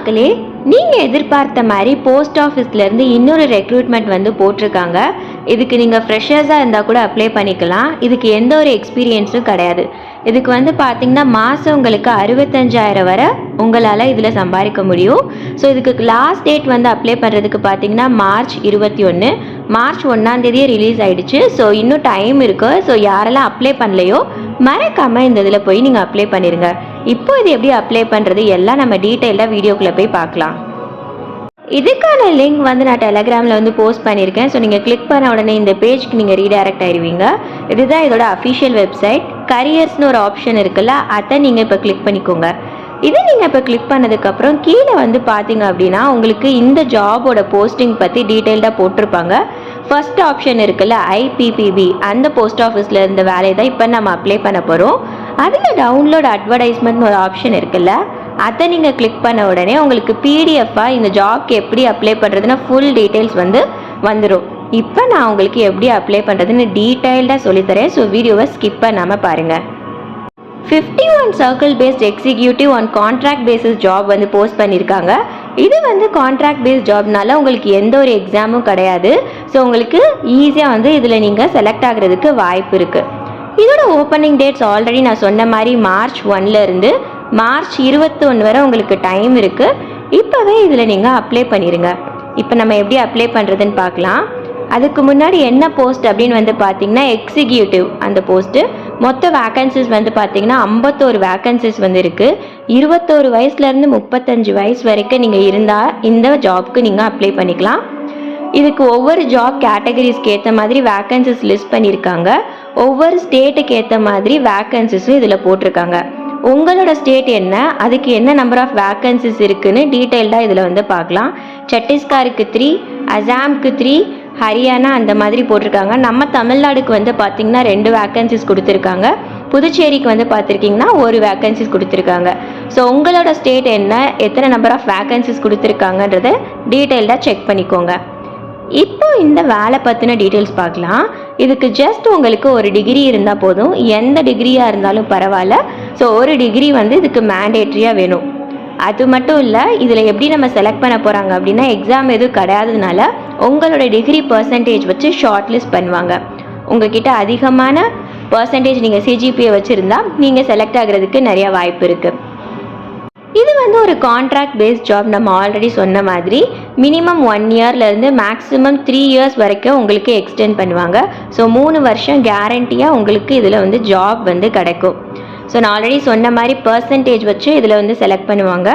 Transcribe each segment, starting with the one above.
மக்களே நீங்கள் எதிர்பார்த்த மாதிரி போஸ்ட் ஆஃபீஸ்லேருந்து இன்னொரு ரெக்ரூட்மெண்ட் வந்து போட்டிருக்காங்க. இதுக்கு நீங்கள் ஃப்ரெஷர்ஸாக இருந்தால் கூட அப்ளை பண்ணிக்கலாம். இதுக்கு எந்த ஒரு எக்ஸ்பீரியன்ஸும் கிடையாது. இதுக்கு வந்து பார்த்தீங்கன்னா மாதம் உங்களுக்கு அறுபத்தஞ்சாயிரம் வரை உங்களால் இதில் சம்பாதிக்க முடியும். ஸோ இதுக்கு லாஸ்ட் டேட் வந்து அப்ளை பண்ணுறதுக்கு பார்த்தீங்கன்னா மார்ச் இருபத்தி ஒன்று மார்ச் ஒன்றாந்தேதியே ரிலீஸ் ஆகிடுச்சு ஸோ இன்னும் டைம் இருக்குது ஸோ யாரெல்லாம் அப்ளை பண்ணலையோ மறக்காமல் இந்த இதில் போய் நீங்கள் அப்ளை பண்ணிடுங்க இப்போ இது எப்படி அப்ளை பண்ணுறது எல்லாம் நம்ம டீட்டெயிலாக வீடியோக்குள்ளே போய் பார்க்கலாம். இதுக்கான லிங்க் வந்து நான் டெலகிராமில் வந்து போஸ்ட் பண்ணியிருக்கேன். ஸோ நீங்கள் கிளிக் பண்ண உடனே இந்த பேஜ்க்கு நீங்கள் ரீடைரக்ட் ஆயிடுவீங்க இதுதான் இதோட அஃபிஷியல் வெப்சைட் கரியர்ஸ்னு ஒரு ஆப்ஷன் இருக்குல்ல அதை நீங்கள் இப்போ கிளிக் பண்ணிக்கோங்க. இதை நீங்கள் இப்போ கிளிக் பண்ணதுக்கப்புறம் கீழே வந்து பார்த்தீங்க அப்படின்னா உங்களுக்கு இந்த ஜாபோட போஸ்டிங் பற்றி டீட்டெயில்டாக போட்டிருப்பாங்க. ஃபர்ஸ்ட் ஆப்ஷன் இருக்குல்ல ஐபிபிபி அந்த போஸ்ட் ஆஃபீஸில் இருந்த வேலையை தான் இப்போ நம்ம அப்ளை பண்ண போகிறோம் அதில் டவுன்லோட் அட்வர்டைஸ்மெண்ட் ஒரு ஆப்ஷன் இருக்குல்ல அதை நீங்கள் கிளிக் பண்ண உடனே உங்களுக்கு பிடிஎஃபாக இந்த ஜாப்க்கு எப்படி அப்ளை பண்ணுறதுன்னு ஃபுல் டீட்டெயில்ஸ் வந்து வந்துடும் இப்போ நான் உங்களுக்கு எப்படி அப்ளை பண்ணுறதுன்னு டீட்டெயில்டாக சொல்லித்தரேன். ஸோ வீடியோவை ஸ்கிப் பண்ணாமல் பாருங்கள் fifty one circle based executive on contract basis job வந்து போஸ்ட் பண்ணியிருக்காங்க இது வந்து கான்ட்ராக்ட் பேஸ்ட் ஜாப்னால உங்களுக்கு எந்த ஒரு எக்ஸாமும் கிடையாது. ஸோ உங்களுக்கு ஈஸியாக வந்து இதில் நீங்கள் செலக்ட் ஆகிறதுக்கு வாய்ப்பு இருக்குது இதோட ஓப்பனிங் டேட்ஸ் ஆல்ரெடி நான் சொன்ன மாதிரி மார்ச் ஒன்ல மார்ச் மார்ச் இருபத்தொன்று வரை உங்களுக்கு டைம் இருக்குது இப்போவே இதில் நீங்கள் அப்ளை பண்ணிடுங்க இப்போ நம்ம எப்படி அப்ளை பண்ணுறதுன்னு பார்க்கலாம். அதுக்கு முன்னாடி என்ன போஸ்ட் அப்படின்னு வந்து பார்த்தீங்கன்னா எக்ஸிக்யூட்டிவ் அந்த போஸ்ட்டு மொத்த வேக்கன்சிஸ் வந்து பார்த்தீங்கன்னா ஐம்பத்தோரு வேக்கன்சிஸ் வந்து இருக்குது இருபத்தோரு வயசுலேருந்து முப்பத்தஞ்சு வயசு வரைக்கும் நீங்கள் இருந்தால் இந்த ஜாப்க்கு நீங்கள் அப்ளை பண்ணிக்கலாம். இதுக்கு ஒவ்வொரு ஜாப் கேட்டகரிஸ்க்கு ஏற்ற மாதிரி வேக்கன்சிஸ் லிஸ்ட் பண்ணியிருக்காங்க ஒவ்வொரு ஸ்டேட்டுக்கு ஏற்ற மாதிரி வேக்கன்சிஸும் இதில் போட்டிருக்காங்க. உங்களோட ஸ்டேட் என்ன? அதுக்கு என்ன நம்பர் ஆஃப் வேக்கன்சிஸ் இருக்குன்னு டீட்டெயில்டாக இதில் வந்து பார்க்கலாம். சத்தீஸ்கருக்கு த்ரீ அசாம்க்கு த்ரீ ஹரியானா அந்த மாதிரி போட்டிருக்காங்க. நம்ம தமிழ்நாடுக்கு வந்து பார்த்திங்கன்னா ரெண்டு வேக்கன்சிஸ் கொடுத்துருக்காங்க. புதுச்சேரிக்கு வந்து பார்த்துருக்கீங்கன்னா ஒரு வேக்கன்சிஸ் கொடுத்துருக்காங்க. ஸோ உங்களோட ஸ்டேட் என்ன? எத்தனை நம்பர் ஆஃப் வேக்கன்சிஸ் கொடுத்துருக்காங்கன்றத டீட்டெயில்டாக செக் பண்ணிக்கோங்க. இப்போ இந்த வேலை பற்றின டீட்டெயில்ஸ் பார்க்கலாம். இதுக்கு ஜஸ்ட் உங்களுக்கு ஒரு டிகிரி இருந்தால் போதும். எந்த டிகிரியாக இருந்தாலும் பரவாயில்ல. ஸோ ஒரு டிகிரி வந்து இதுக்கு மேண்டேட்ரியாக வேணும். அது மட்டும் இல்லை இதில் எப்படி நம்ம செலக்ட் பண்ண போகிறாங்க அப்படின்னா எக்ஸாம் எதுவும் கிடையாததுனால உங்களோட டிகிரி பர்சன்டேஜ் வச்சு ஷார்ட் லிஸ்ட் பண்ணுவாங்க. உங்ககிட்ட அதிகமான பர்சன்டேஜ் நீங்கள் சிஜிபியை வச்சுருந்தா நீங்கள் செலக்ட் ஆகிறதுக்கு நிறைய வாய்ப்பு இருக்குது இது வந்து ஒரு கான்ட்ராக்ட் பேஸ்ட் ஜாப் நம்ம ஆல்ரெடி சொன்ன மாதிரி மினிமம் ஒன் இயர்லேருந்து மேக்ஸிமம் த்ரீ இயர்ஸ் வரைக்கும் உங்களுக்கு எக்ஸ்டெண்ட் பண்ணுவாங்க. ஸோ மூணு வருஷம் கேரண்டியாக உங்களுக்கு இதில் வந்து ஜாப் வந்து கிடைக்கும். ஸோ நான் ஆல்ரெடி சொன்ன மாதிரி பர்சன்டேஜ் வச்சு இதில் வந்து செலக்ட் பண்ணுவாங்க.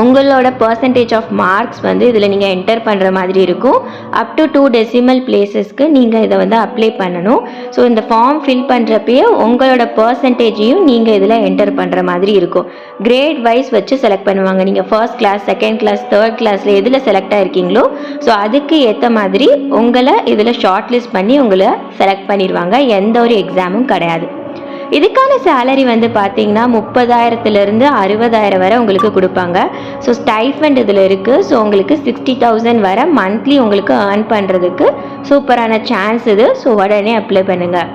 உங்களோட பர்சன்டேஜ் ஆஃப் மார்க்ஸ் வந்து இதில் நீங்கள் என்டர் பண்ணுற மாதிரி இருக்கும். அப் டு டூ டெசிமல் பிளேசஸ்க்கு நீங்கள் இதை வந்து அப்ளை பண்ணணும். ஸோ இந்த ஃபார்ம் ஃபில் பண்ணுறப்பயே உங்களோட பர்சன்டேஜையும் நீங்கள் இதில் என்டர் பண்ணுற மாதிரி இருக்கும். கிரேட் வைஸ் வச்சு செலக்ட் பண்ணுவாங்க. நீங்கள் first class second class third கிளாஸில் எதில் செலக்ட் ஆகிருக்கீங்களோ ஸோ அதுக்கு ஏற்ற மாதிரி உங்களை இதில் ஷார்ட் லிஸ்ட் பண்ணி உங்களை செலக்ட் பண்ணிடுவாங்க. எந்த ஒரு எக்ஸாமும் கிடையாது. இதுக்கான சேலரி வந்து பார்த்தீங்கன்னா முப்பதாயிரத்துலேருந்து அறுபதாயிரம் வரை உங்களுக்கு கொடுப்பாங்க. ஸோ ஸ்டைஃபண்ட் இதில் இருக்குது ஸோ உங்களுக்கு சிக்ஸ்டி தௌசண்ட் வரை மந்த்லி உங்களுக்கு ஏர்ன் பண்ணுறதுக்கு சூப்பரான சான்ஸ் இது. ஸோ உடனே அப்ளை பண்ணுங்கள்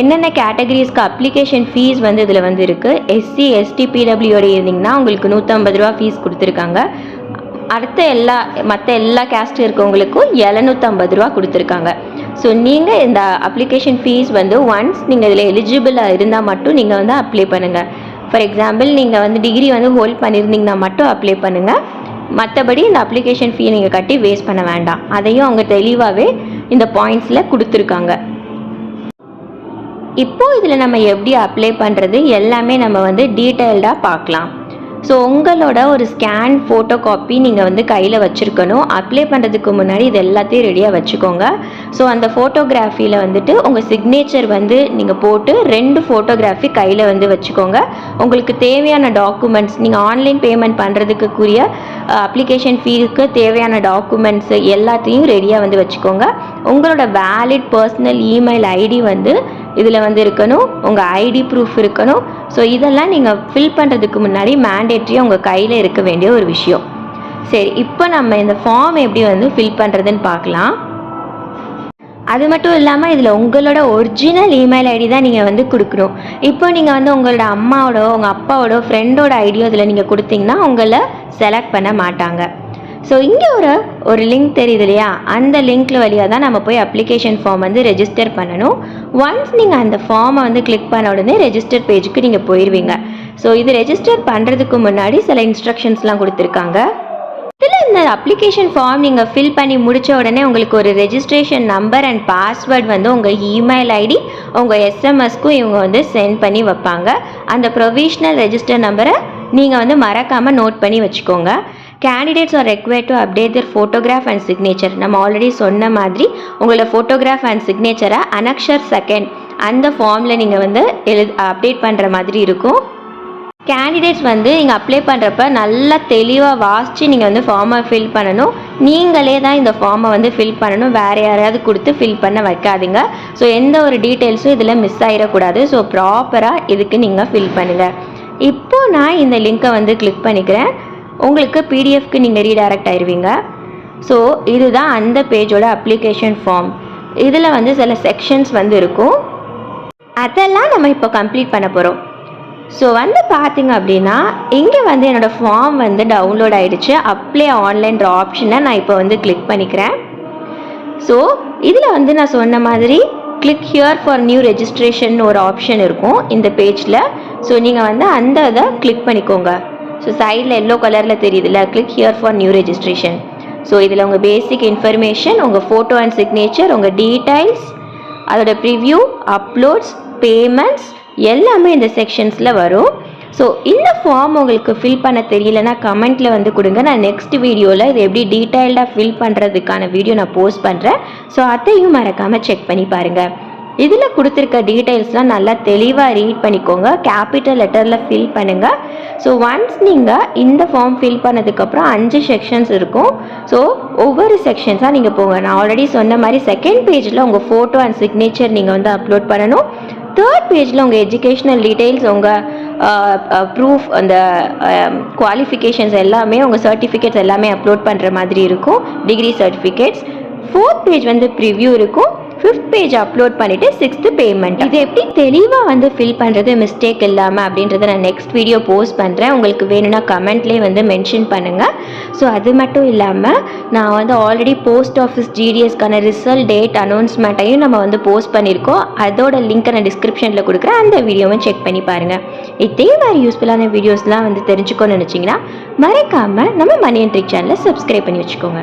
என்னென்ன கேட்டகரிஸ்க்கு அப்ளிகேஷன் ஃபீஸ் வந்து இதில் வந்து இருக்குது எஸ்சி எஸ்டி பிடபிள்யூடி இருந்தீங்கன்னா உங்களுக்கு நூற்றம்பது ரூபா ஃபீஸ் கொடுத்துருக்காங்க. அடுத்த எல்லா மற்ற எல்லா கேஸ்ட் இருக்கவங்களுக்கும் எழுநூற்றம்பது ரூபா கொடுத்துருக்காங்க. ஸோ நீங்கள் இந்த அப்ளிகேஷன் ஃபீஸ் வந்து ஒன்ஸ் நீங்கள் இதில் எலிஜிபிளாக இருந்தால் மட்டும் நீங்கள் வந்து அப்ளை பண்ணுங்கள் ஃபார் எக்ஸாம்பிள் நீங்கள் வந்து டிகிரி வந்து ஹோல்ட் பண்ணியிருந்தீங்கன்னா மட்டும் அப்ளை பண்ணுங்கள் மற்றபடி இந்த அப்ளிகேஷன் ஃபீ நீங்கள் கட்டி வேஸ்ட் பண்ண வேண்டாம். அதையும் அவங்க தெளிவாகவே இந்த பாயிண்ட்ஸில் கொடுத்துருக்காங்க. இப்போது இதில் நம்ம எப்படி அப்ளை பண்ணுறது எல்லாமே நம்ம வந்து டீட்டெயில்டாக பார்க்கலாம். ஸோ உங்களோட ஒரு ஸ்கேன் ஃபோட்டோ காப்பி நீங்கள் வந்து கையில் வச்சுருக்கணும். அப்ளை பண்ணுறதுக்கு முன்னாடி இது எல்லாத்தையும் ரெடியாக வச்சுக்கோங்க. ஸோ அந்த ஃபோட்டோகிராஃபியில் வந்துட்டு உங்கள் சிக்னேச்சர் வந்து நீங்கள் போட்டு ரெண்டு ஃபோட்டோகிராஃபி கையில் வந்து வச்சுக்கோங்க. உங்களுக்கு தேவையான டாக்குமெண்ட்ஸ் நீங்கள் ஆன்லைன் பேமெண்ட் பண்ணுறதுக்குரிய அப்ளிகேஷன் ஃபீஸுக்கு தேவையான டாக்குமெண்ட்ஸ் எல்லாத்தையும் ரெடியாக வந்து வச்சுக்கோங்க. உங்களோட வேலிட் பர்சனல் இமெயில் ஐடி வந்து இதில் வந்து இருக்கணும் உங்கள் ஐடி ப்ரூஃப் இருக்கணும். ஸோ இதெல்லாம் நீங்கள் ஃபில் பண்ணுறதுக்கு முன்னாடி மேண்டேட்ரியாக உங்கள் கையில் இருக்க வேண்டிய ஒரு விஷயம். சரி இப்போ நம்ம இந்த ஃபார்ம் எப்படி வந்து ஃபில் பண்ணுறதுன்னு பார்க்கலாம். அது மட்டும் இல்லாமல் இதில் உங்களோட ஒரிஜினல் இமெயில் ஐடி தான் நீங்கள் வந்து கொடுக்கணும். இப்போ நீங்கள் வந்து உங்களோட அம்மாவோட உங்கள் அப்பாவோட ஃப்ரெண்டோட ஐடியோ இதில் நீங்கள் கொடுத்தீங்கன்னா உங்களை செலக்ட் பண்ண மாட்டாங்க. ஸோ இங்கே ஒரு ஒரு லிங்க் தெரியுது இல்லையா? அந்த லிங்க்ல வழியாக தான் நம்ம போய் அப்ளிகேஷன் ஃபார்ம் வந்து ரெஜிஸ்டர் பண்ணணும். ஒன்ஸ் நீங்கள் அந்த ஃபார்மை வந்து கிளிக் பண்ண உடனே ரெஜிஸ்டர் பேஜுக்கு நீங்கள் போயிடுவீங்க ஸோ இது ரெஜிஸ்டர் பண்ணுறதுக்கு முன்னாடி சில இன்ஸ்ட்ரக்ஷன்ஸ்லாம் கொடுத்துருக்காங்க. இதில் இந்த அப்ளிகேஷன் ஃபார்ம் நீங்கள் ஃபில் பண்ணி முடித்த உடனே உங்களுக்கு ஒரு ரெஜிஸ்ட்ரேஷன் நம்பர் அண்ட் பாஸ்வேர்ட் வந்து உங்கள் இமெயில் ஐடி உங்கள் எஸ்எம்எஸ்க்கும் இவங்க வந்து சென்ட் பண்ணி வைப்பாங்க. அந்த ப்ரொவிஷ்னல் ரெஜிஸ்டர் நம்பரை நீங்கள் வந்து மறக்காமல் நோட் பண்ணி வச்சுக்கோங்க. Candidates are required to update their photograph and signature நம்ம ஆல்ரெடி சொன்ன மாதிரி உங்களோட ஃபோட்டோகிராஃப் அண்ட் சிக்னேச்சரை அனக்ஷர் செகண்ட் அந்த ஃபார்மில் நீங்கள் வந்து எழு அப்டேட் பண்ணுற மாதிரி இருக்கும். கேண்டிடேட்ஸ் வந்து நீங்கள் அப்ளை பண்ணுறப்ப நல்லா தெளிவாக வாசித்து நீங்கள் வந்து ஃபார்மை ஃபில் பண்ணணும். நீங்களே தான் இந்த ஃபார்மை வந்து ஃபில் பண்ணணும். வேறு யாரையாவது கொடுத்து ஃபில் பண்ண வைக்காதீங்க. ஸோ எந்த ஒரு டீட்டெயில்ஸும் இதில் மிஸ் ஆகிடக்கூடாது ஸோ ப்ராப்பராக இதுக்கு நீங்கள் ஃபில் பண்ணுங்கள் இப்போது நான் இந்த லிங்க்கை வந்து கிளிக் பண்ணிக்கிறேன். உங்களுக்கு பிடிஎஃப்க்கு நீங்கள் ரீடைரக்ட் ஆயிடுவீங்க ஸோ இதுதான் அந்த பேஜோட அப்ளிகேஷன் ஃபார்ம் இதில் வந்து சில செக்ஷன்ஸ் வந்து இருக்கும். அதெல்லாம் நம்ம இப்போ கம்ப்ளீட் பண்ண போகிறோம் ஸோ வந்து பார்த்தீங்க அப்படின்னா இங்கே வந்து என்னோடய ஃபார்ம் வந்து டவுன்லோட் ஆகிடுச்சு அப்ளை ஆன்லைன்ற ஆப்ஷனை நான் இப்போ வந்து கிளிக் பண்ணிக்கிறேன். ஸோ இதில் வந்து நான் சொன்ன மாதிரி click here for new registration ஒரு ஆப்ஷன் இருக்கும் இந்த பேஜில் ஸோ நீங்கள் வந்து அந்த இதை கிளிக் பண்ணிக்கோங்க. ஸோ சைடில் எல்லோ கலரில் தெரியுதுல்ல? Click here for new registration so இதில் உங்கள் பேசிக் இன்ஃபர்மேஷன் உங்கள் ஃபோட்டோ அண்ட் சிக்னேச்சர் உங்கள் டீட்டெயில்ஸ் அதோட ப்ரிவ்யூ அப்லோட்ஸ் பேமெண்ட்ஸ் எல்லாமே இந்த செக்ஷன்ஸில் வரும். ஸோ இந்த ஃபார்ம் உங்களுக்கு ஃபில் பண்ண தெரியலனா கமெண்ட்டில் வந்து கொடுங்க. நான் நெக்ஸ்ட் வீடியோவில் இது எப்படி டீட்டெயில்டாக ஃபில் பண்ணுறதுக்கான வீடியோ நான் போஸ்ட் பண்ணுறேன் ஸோ அதையும் மறக்காமல் செக் பண்ணி பாருங்கள் இதில் கொடுத்துருக்க டீட்டெயில்ஸ்லாம் நல்லா தெளிவாக ரீட் பண்ணிக்கோங்க. கேபிட்டல் லெட்டரில் ஃபில் பண்ணுங்கள் ஸோ ஒன்ஸ் நீங்கள் இந்த ஃபார்ம் ஃபில் பண்ணதுக்கப்புறம் அஞ்சு செக்ஷன்ஸ் இருக்கும். ஸோ ஒவ்வொரு செக்ஷன்ஸாக நீங்கள் போங்க. நான் ஆல்ரெடி சொன்ன மாதிரி செகண்ட் பேஜில் உங்கள் ஃபோட்டோ அண்ட் சிக்னேச்சர் நீங்கள் வந்து அப்லோட் பண்ணணும். தேர்ட் பேஜில் உங்கள் எஜுகேஷ்னல் டீட்டெயில்ஸ் உங்கள் ப்ரூஃப் அந்த குவாலிஃபிகேஷன்ஸ் எல்லாமே உங்கள் சர்டிஃபிகேட்ஸ் எல்லாமே அப்லோட் பண்ணுற மாதிரி இருக்கும். டிகிரி சர்டிஃபிகேட்ஸ் ஃபோர்த் பேஜ் வந்து ப்ரிவ்யூ இருக்கும். ஃபிஃப்த் பேஜ் அப்லோட் பண்ணிவிட்டு சிக்ஸ்த்து பேமெண்ட் இது எப்படி தெளிவாக வந்து ஃபில் பண்ணுறது மிஸ்டேக் இல்லாமல் அப்படின்றத நான் நெக்ஸ்ட் வீடியோ போஸ்ட் பண்ணுறேன் உங்களுக்கு வேணும்னா கமெண்ட்லேயே வந்து மென்ஷன் பண்ணுங்கள் ஸோ அது மட்டும் இல்லாமல் நான் வந்து ஆல்ரெடி போஸ்ட் ஆஃபீஸ் ஜிடிஎஸ்க்கான ரிசல்ட் டேட் அனௌன்ஸ்மெண்ட்டையும் நம்ம வந்து போஸ்ட் பண்ணியிருக்கோம். அதோட லிங்க்கை நான் டிஸ்கிரிப்ஷனில் கொடுக்குறேன். அந்த வீடியோவும் செக் பண்ணி பாருங்கள் இதே மாதிரி யூஸ்ஃபுல்லான வீடியோஸ்லாம் வந்து தெரிஞ்சுக்கணும்னு நினச்சிங்கன்னா மறக்காமல் நம்ம மணி அண்ட் ட்ரிக் சேனலை சப்ஸ்கிரைப் பண்ணி வச்சுக்கோங்க.